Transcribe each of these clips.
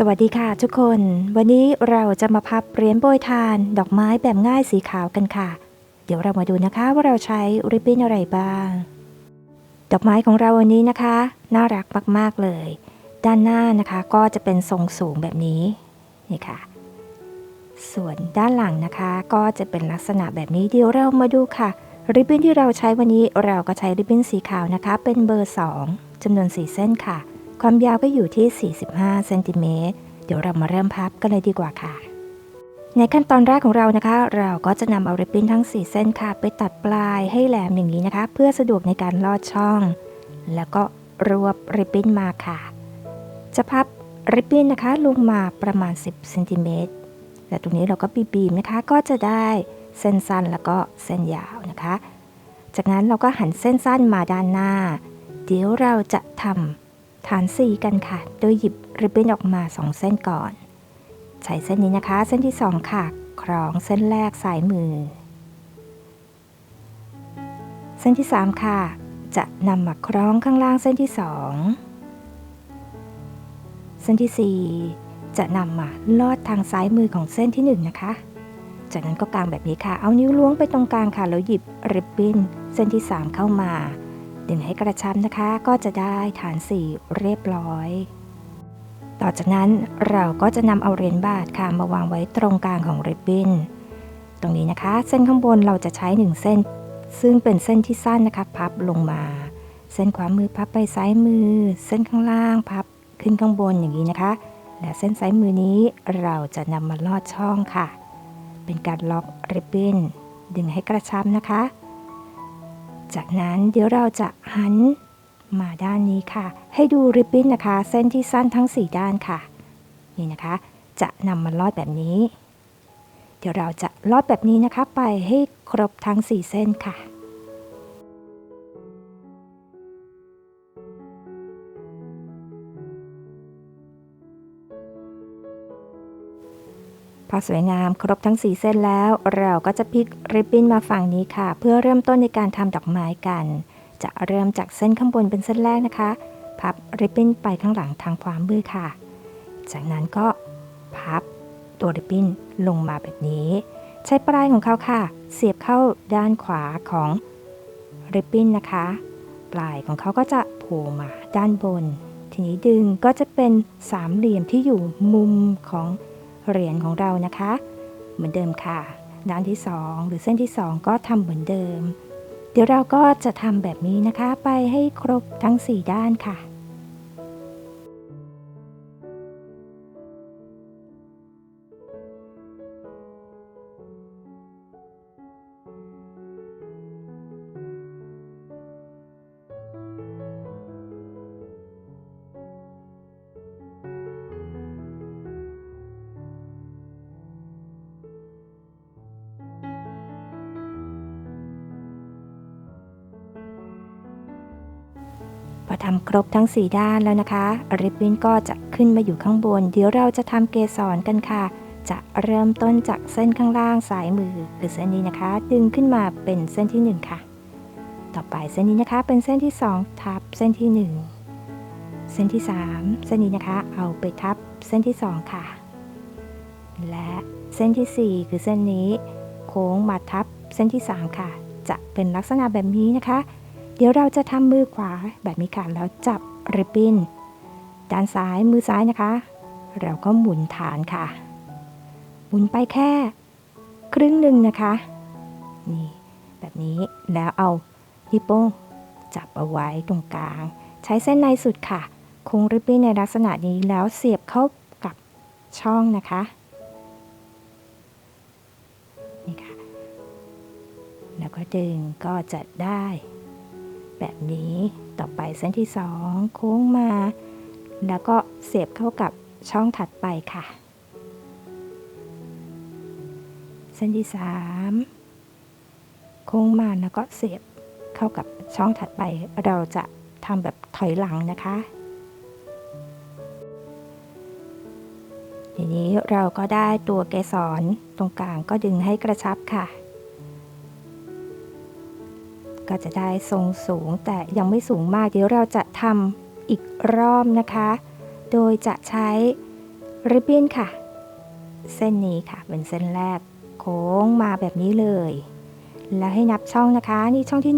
สวัสดีค่ะทุกคน วันนี้เราจะมาพับเหรียญโปรยทาน ดอกไม้แบบง่ายสีขาวกันค่ะ เดี๋ยวเรามาดูนะคะว่าเราใช้ริบบิ้นอะไรบ้าง ดอกไม้ของเราวันนี้นะคะ น่ารักมากๆเลย ด้านหน้านะคะก็จะเป็นทรงสูงแบบนี้นี่ค่ะ ส่วนด้านหลังนะคะก็จะเป็นลักษณะแบบนี้เดี๋ยวเรามาดูค่ะ ริบบิ้นที่เราใช้วันนี้เราก็ใช้ริบบิ้นสีขาวนะคะ เป็นเบอร์ 2จำนวน 4 เส้นค่ะ ความยาวก็อยู่ที่ 45เซนติเมตรเดี๋ยวเรามาเริ่มพับกันเลยดีกว่าค่ะ ในขั้นตอนแรกของเรานะคะ เราก็จะนำเอาริบบิ้นทั้ง 4 เส้นค่ะ ไปตัดปลายให้แหลมอย่างนี้นะคะ เพื่อสะดวกในการลอดช่อง แล้วก็รวบริบบิ้นมาค่ะ จะพับริบบิ้นนะคะลงมาประมาณ 10เซนติเมตรและตรงนี้เราก็บีบๆนะคะก็จะได้เส้นสั้นแล้วก็เส้นยาวนะคะ จากนั้นเราก็หันเส้นสั้นมาด้านหน้า เดี๋ยวเราจะทำ ฐานสีกันค่ะ โดยหยิบริบบิ้นออกมา 2 เส้นก่อน ใช้เส้นนี้นะคะ เส้นที่ 2 ค่ะ คล้องเส้นแรกสายมือ เส้นที่ 3 ค่ะ จะนำมาคล้องข้างล่างเส้นที่ 2 เส้นที่ 4 จะนำมาลอดทางซ้ายมือของเส้นที่ 1 นะคะ จากนั้นก็กางแบบนี้ค่ะ เอานิ้วล้วงไปตรงกลางค่ะ แล้วหยิบริบบิ้นเส้นที่ 3 เข้ามา ดึงให้กระชับนะคะ ก็จะได้ฐานสีเรียบร้อย ต่อจากนั้นเราก็จะนำเอาเหรียญบาทค่ะมาวางไว้ตรงกลางของริบบิ้น ตรงนี้นะคะ เส้นข้างบนเราจะใช้ 1 เส้น ซึ่งเป็นเส้นที่สั้นนะคะ พับลงมา เส้นขวามือพับไปซ้ายมือ เส้นข้างล่างพับขึ้นข้างบนอย่างนี้นะคะ และเส้นซ้ายมือนี้เราจะนำมาลอดช่องค่ะ เป็นการล็อกริบบิ้นดึงให้กระชับนะคะ จากนั้นเดี๋ยวเราจะหันมาด้านนี้ค่ะ ให้ดูริบบิ้นนะคะ เส้นที่สั้นทั้ง 4 ด้านค่ะ นี่นะคะ จะนำมาลอดแบบนี้ เดี๋ยวเราจะลอดแบบนี้นะคะ ไปให้ครบทั้ง 4 เส้นค่ะ พอสวยงามครบทั้ง 4 เส้นแล้ว เราก็จะพลิกริบบิ้นมาฝั่งนี้ค่ะ เพื่อเริ่มต้นในการทำดอกไม้กัน จะเริ่มจากเส้นข้างบนเป็นเส้นแรกนะคะ พับริบบิ้นไปข้างหลังทางขวามือค่ะ จากนั้นก็พับตัวริบบิ้นลงมาแบบนี้ ใช้ปลายของเขาค่ะ เสียบเข้าด้านขวาของริบบิ้นนะคะ ปลายของเขาก็จะโผล่มาด้านบน ทีนี้ดึงก็จะเป็นสามเหลี่ยมที่อยู่มุมของ เหรียญของเรานะคะ เหมือนเดิมค่ะ ด้านที่ 2 หรือเส้นที่ 2 ก็ทำเหมือนเดิม เดี๋ยวเราก็จะทำแบบนี้นะคะ ไปให้ครบทั้ง 4 ด้านค่ะ พอทำครบทั้ง 4 ด้านแล้วนะคะ ริบบิ้นก็จะขึ้นมาอยู่ข้างบน เดี๋ยวเราจะทำเกสรกันค่ะ จะเริ่มต้นจากเส้นข้างล่างสายมือหรือเส้นนี้นะคะ ดึงขึ้นมาเป็นเส้นที่ 1 ค่ะ ต่อไปเส้นนี้นะคะเป็นเส้นที่ 2 ทับเส้นที่ 1 เส้นที่ 3 เส้นนี้นะคะ เอาไปทับเส้นที่ 2 ค่ะ และเส้นทีสี่4 คือเส้นนี้ โค้งมาทับเส้นที่ 3 ค่ะ จะเป็นลักษณะแบบนี้นะคะ เดี๋ยวเราจะทำมือขวาแบบนี้ค่ะ แล้วจับริบบิ้น ด้านซ้ายมือซ้ายนะคะ เราก็หมุนฐานค่ะ หมุนไปแค่ ครึ่งหนึ่งนะคะ นี่ แบบนี้แล้วเอานิ้วโป้งจับเอาไว้ตรงกลาง ใช้เส้นในสุดค่ะค้งริบบิ้นในลักษณะนี้แล้วเสียบเข้ากับช่องนะคะนี่ค่ะ แล้วก็ดึงก็จะได้ แบบนี้ต่อไปเส้นที่สองโค้งมา แล้วก็เสียบเข้ากับช่องถัดไปค่ะ เส้นที่สามโค้งมาแล้วก็เสียบเข้ากับช่องถัดไปเราจะทำแบบถอยหลังนะคะทีนี้เราก็ได้ตัวเกสรตรงกลางก็ดึงให้กระชับค่ะ ก็จะได้ทรงสูงแต่ยังไม่สูงมากเดี๋ยวเราจะทำอีกรอบนะคะ โดยจะใช้ริบบิ้นค่ะ เส้นนี้ค่ะ เป็นเส้นแรกโค้งมาแบบนี้เลย แล้วให้นับช่องนะคะ นี่ช่องที่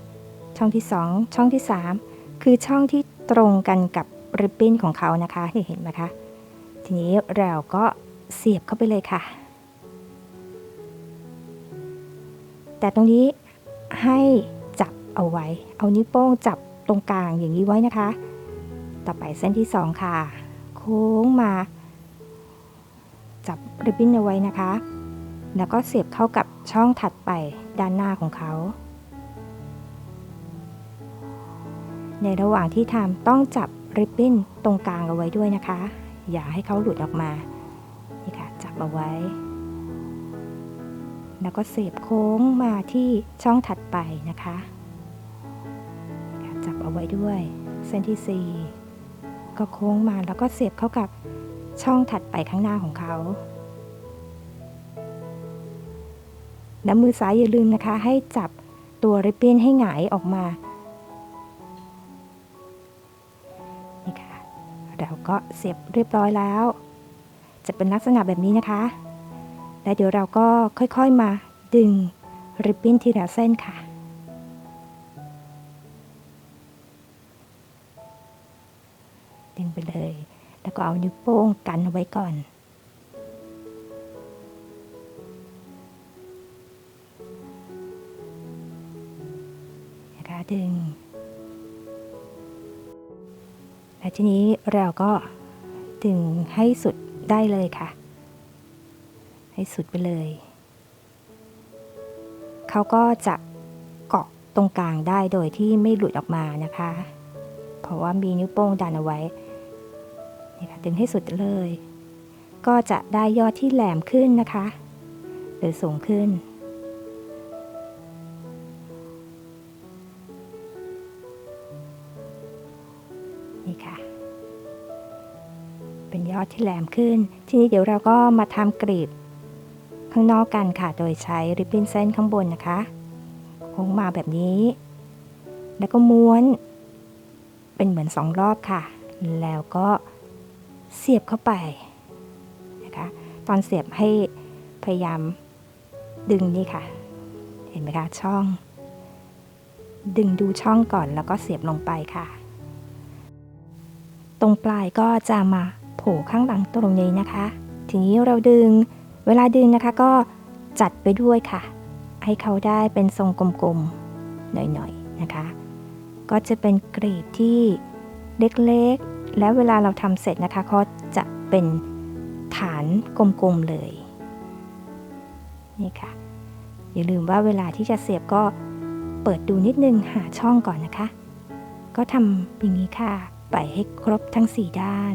1 ช่องที่ 2 ช่องที่ 3 คือช่องที่ตรงกันกับริบบิ้นของเขานะคะเห็นไหมคะทีนี้เราก็เสียบเข้าไปเลยค่ะ แต่ตรงนี้ ให้จับเอาไว้ เอานิ้วโป้งจับตรงกลางอย่างนี้ไว้นะคะ ต่อไปเส้นที่ 2 ค่ะ โค้งมา จับริบบิ้นเอาไว้นะคะ แล้วก็เสียบเข้ากับช่องถัดไปด้านหน้าของเขา ในระหว่างที่ทำต้องจับริบบิ้นตรงกลางเอาไว้ด้วยนะคะ อย่าให้เขาหลุดออกมา นี่ค่ะ จับเอาไว้ แล้วก็เสียบโค้งมาที่ช่องถัดไปนะคะ จับเอาไว้ด้วย เส้นที่ 4 ก็โค้งมาแล้วก็เสียบเข้ากับช่องถัดไปข้างหน้าของเขาและมือซ้ายอย่าลืมนะคะ ให้จับตัวริบบิ้นให้หงายออกมานี่ค่ะเราก็เสียบเรียบร้อยแล้ว จะเป็นลักษณะแบบนี้นะคะ และเดี๋ยวเราก็ค่อยๆมาดึงริบบิ้นทีละเส้นค่ะ ดึงไปเลย แล้วก็เอานิ้วโป้งกันเอาไว้ก่อนนะคะดึง และทีนี้เราก็ดึงให้สุดได้เลยค่ะ ให้สุดไปเลย เขาก็จะเกาะตรงกลางได้โดยที่ไม่หลุดออกมานะคะ เพราะว่ามีนิ้วโป้งดันเอาไว้นี่ค่ะดึงให้สุดเลย ก็จะได้ยอดที่แหลมขึ้นนะคะ หรือสูงขึ้นนี่ค่ะ เป็นยอดที่แหลมขึ้น ทีนี้เดี๋ยวเราก็มาทำกรีบ ข้างนอกกันค่ะ โดยใช้ริบบิ้นเส้นข้างบนนะคะโค้งมาแบบนี้ แล้วก็ม้วน เป็นเหมือนสองรอบค่ะ แล้วก็เสียบเข้าไปนะคะ ตอนเสียบให้พยายามดึงนี่ค่ะ เห็นไหมคะช่อง ดึงดูช่องก่อนแล้วก็เสียบลงไปค่ะ ตรงปลายก็จะมาโผล่ข้างหลังตรงนี้นะคะ ทีนี้เราดึง เวลาดึงนะคะก็จัดไปด้วยค่ะ ให้เขาได้เป็นทรงกลมๆ หน่อยๆ นะคะ ก็จะเป็นกรีบที่เล็กๆ แล้วเวลาเราทำเสร็จนะคะเขาจะเป็นฐานกลมๆ เลย นี่ค่ะ อย่าลืมว่าเวลาที่จะเสียบก็เปิดดูนิดนึงหาช่องก่อนนะคะ ก็ทำอย่างนี้ค่ะ ไปให้ครบทั้ง 4 ด้าน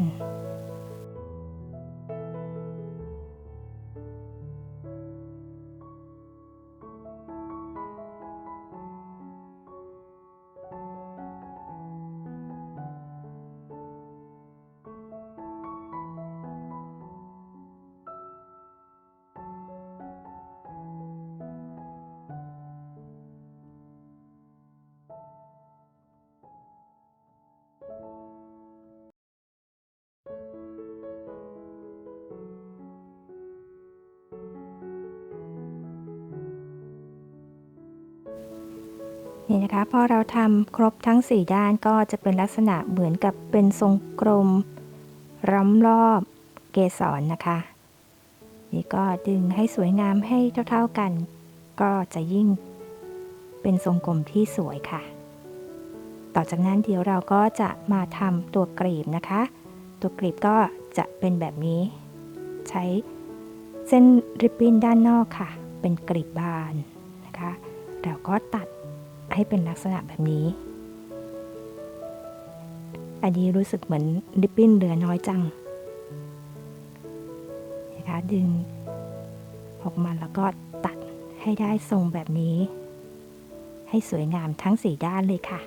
นี่นะคะพอเราทำครบทั้ง 4 ด้านก็จะเป็นลักษณะเหมือนกับเป็นทรงกลมร้อมรอบเกสรนะคะ นี่ก็ดึงให้สวยงามให้เท่าๆกัน ก็จะยิ่งเป็นทรงกลมที่สวยค่ะ ต่อจากนั้นเดี๋ยวเราก็จะมาทำตัวกรีบนะคะ ตัวกรีบก็จะเป็นแบบนี้ ใช้เส้นริบบิ้นด้านนอกค่ะ เป็นกรีบบานนะคะ เราก็ตัด ให้เป็นลักษณะแบบนี้ อันนี้รู้สึกเหมือนริบบิ้นเหลือน้อยจังนะคะดึงออกมาแล้วก็ตัดให้ได้ทรงแบบนี้ ให้สวยงามทั้งสี่ด้านเลยค่ะ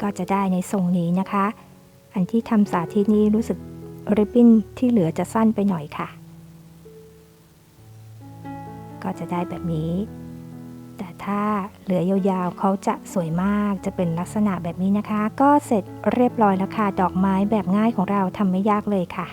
ก็จะได้ในทรงนี้นะคะ อันที่ทำสาธิตนี้รู้สึก ริบบิ้นที่เหลือจะสั้นไปหน่อยค่ะ ก็จะได้แบบนี้ แต่ถ้าเหลือยาวๆเขาจะสวยมากจะเป็นลักษณะแบบนี้นะคะ ก็เสร็จเรียบร้อยแล้วค่ะ ดอกไม้แบบง่ายของเราทำไม่ยากเลยค่ะ